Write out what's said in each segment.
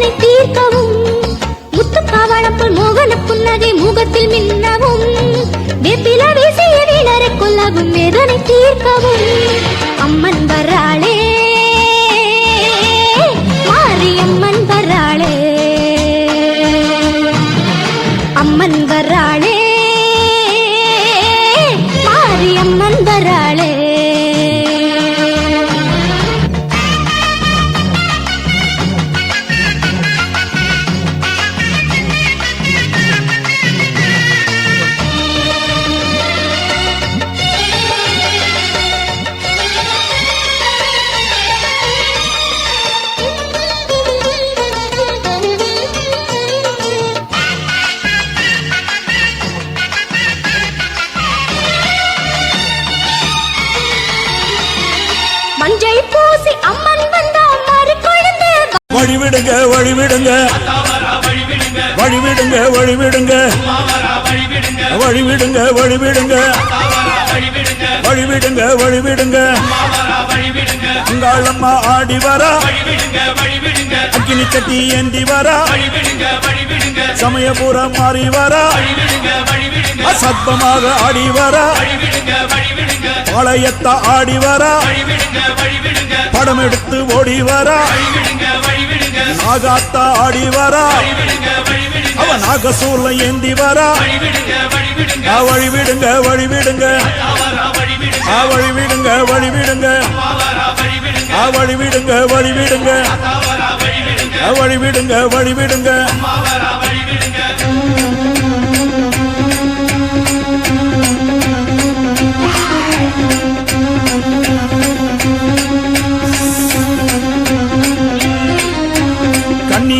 வேதனை தீர்க்கவும். முத்து முத்துப்பவளம்புல் மோகன புன்னகை முகத்தில் மின்னவும். வேப்பில வீசிய வீணரை கொல்லவும் வேதனை தீர்க்கவும். அம்மன் வராளே வழிவிடுங்க வழிவிடுங்க. வழிவிடுங்க வழிவிடுங்க. வழிவிடுங்க வழிவிடுங்க. வழிவிடுங்க வழிவிடுங்க. உங்கள் அம்மா ஆடி வரா. அக்கினி கட்டி ஏந்தி வரா. சமயபுரம் மாறி வரா. அசத்தமாக ஆடி வரா. பாளையத்த ஆடி வரா. படம் எடுத்து ஓடி வரா. நாகாத்தா ஆடி வரா. அவ நாகசூர்ல ஏந்தி வரா. ஆ, வழி விடுங்க வழி விடுங்க ஆ, வழி விடுங்க வழி விடுங்க வழி விடுங்க வழி விடுங்க வழி விடுங்க வழி விடுங்க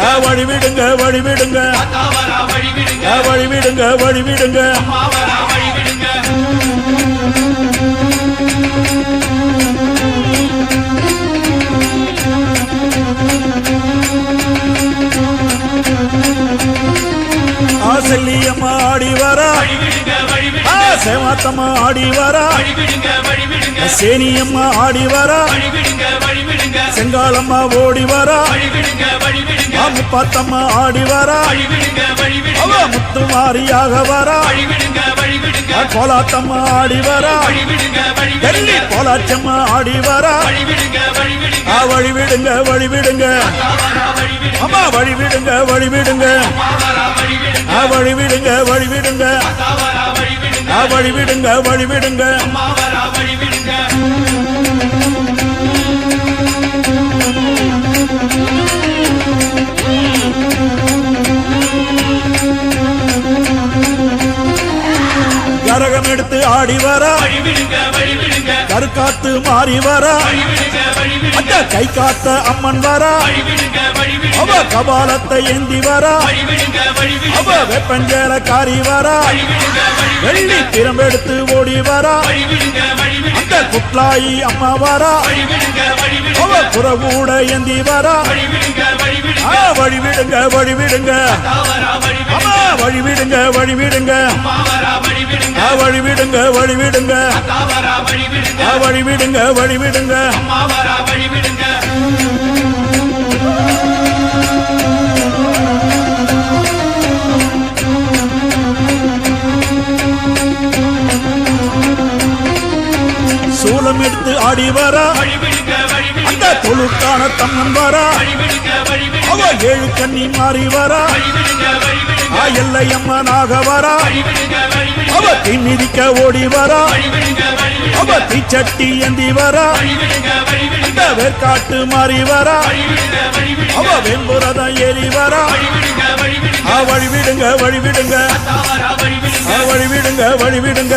வழிவிடுங்க. வழிவிடுங்க வழிவிடுங்க. வழிவிடுங்க. ஆசல்லியம்மா ஆடி வரா. சேவாத்தம்மா ஆடி வரா. சேனியம்மா ஆடி வரா. செங்காலம்மா ஓடி வரா. முப்பாத்தம்மா ஆடி வரா. அவ முத்து மாரியாக வரா கோலாத்தம்மா ஆடி வரா. டெல்லி கோலாச்சம்மா ஆடி வரா. ஆ, வழி விடுங்க வழி விடுங்க அம்மா வழி விடுங்க வழி விடுங்க ஆ, வழி விடுங்க வழி விடுங்க வழி விடுங்க வழி விடுங்க கரகம் எடுத்து ஆடி வர. கருக்காத்து மாறி வர. அந்த கை காத்த அம்மன் வரா. அவ கபாலத்தை ஏந்தி வரா. அவ வெப்பஞ்சேல காரி வரா. வெள்ளி திறம்பெடுத்து ஓடி வரா. அந்த குட்லாயி அம்மா வரா. அவ புறகூட ஏந்தி வரா. ஆ, வழி விடுங்க வழி விடுங்க அம்மா வழி விடுங்க வழி விடுங்க ஆ, வழி விடுங்க வழி விடுங்க ஆ, வழி விடுங்க வழி விடுங்க சூலம் எடுத்து ஆடி வரா. அந்த தொழுக்கான தம்மன் வரா. அவ ஏழு கண்ணி மாறி வரா. ஆ எல்லை அம்மனாக வரா. அவ தீ மிதிக்க ஓடி வரா. அவ தீச்சட்டி ஏந்தி வரா. அந்த வேர்க்காட்டு மாறி வரா. அவ வெண்புரதம் ஏறி வரா. ஆ வழி விடுங்க வழி விடுங்க ஆ வழி விடுங்க வழி விடுங்க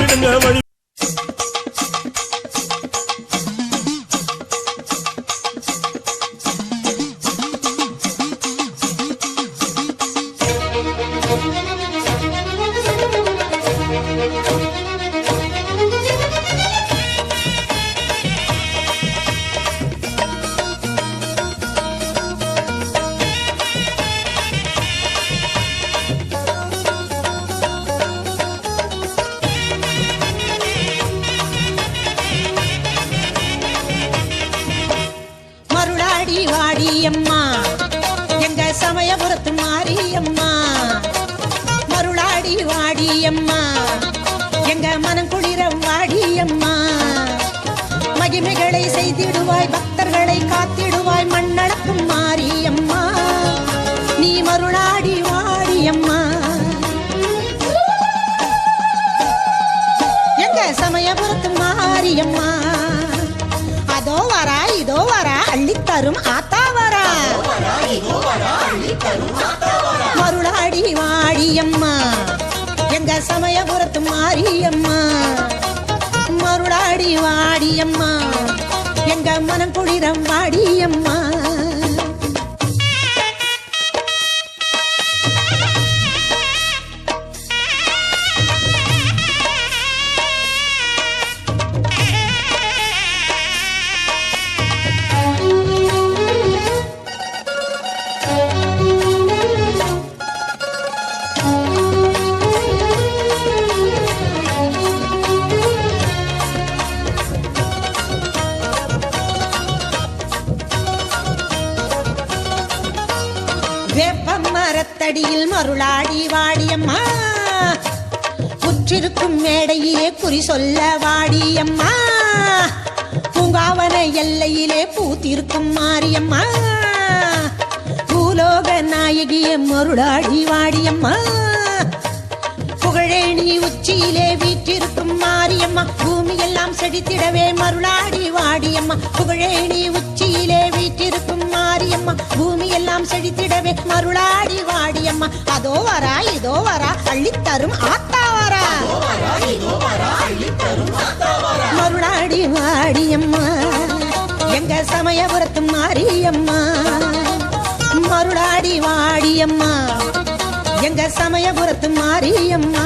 சமயபுரத்து மாரியம்மா. மருளாடி வாடியம்மா. எங்க மனம் குளிர வாடியம்மா. மகிமைகளை செய்திடுவாய் மனம் குளிரம் வாடியம்மா. மரத்தடியில் மருளாடி வாடியம்மா. புற்றிருக்கும் மேடையிலே குறி சொல்ல வாடியம்மா. பூங்காவன எல்லையிலே பூத்திருக்கும் மாரியம்மா. பூலோக நாயகிய மருளாடி வாடியம்மா. புகழேணி உச்சியிலே வீற்றிருக்கும் மாரியம்மா. பூமியெல்லாம் செடித்திடவே மருளாடி வாடியம்மா. புகழேணி உச்சியிலே வீற்றிருக்கும் மாரியம்மா. பூமியெல்லாம் எல்லாம் செழித்திடவே மருளாடி வாடி அம்மா. அதோ வரா இதோ வரா அள்ளித்தரும் ஆத்தா வரா. மருளாடி வாடி அம்மா. எங்க சமயபுரத்து மாரியம்மா. மருளாடி வாடியம்மா எங்க சமயபுரத்து மாரியம்மா.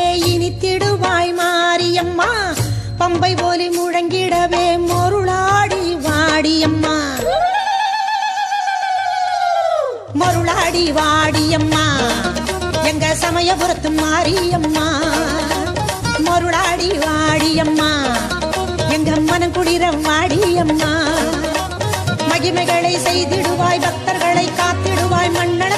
பம்பை ஒலி முழங்கிடவே மொருளாடி வாடியம்மா. மருளாடி வாடியம்மா. எங்க சமயபுரத்து மாரியம்மா. மருளாடி வாடியம்மா. எங்க மனம் குளிர வாடியம்மா. மகிமைகளை செய்திடுவாய் பக்தர்களை காத்திடுவாய் மன்னன்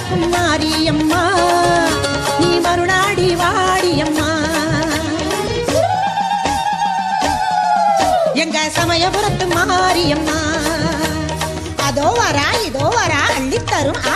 சமயபுரத்து மாரியம்மா. அதோ வரா இதோ வரா அள்ளித்தரும் ஆ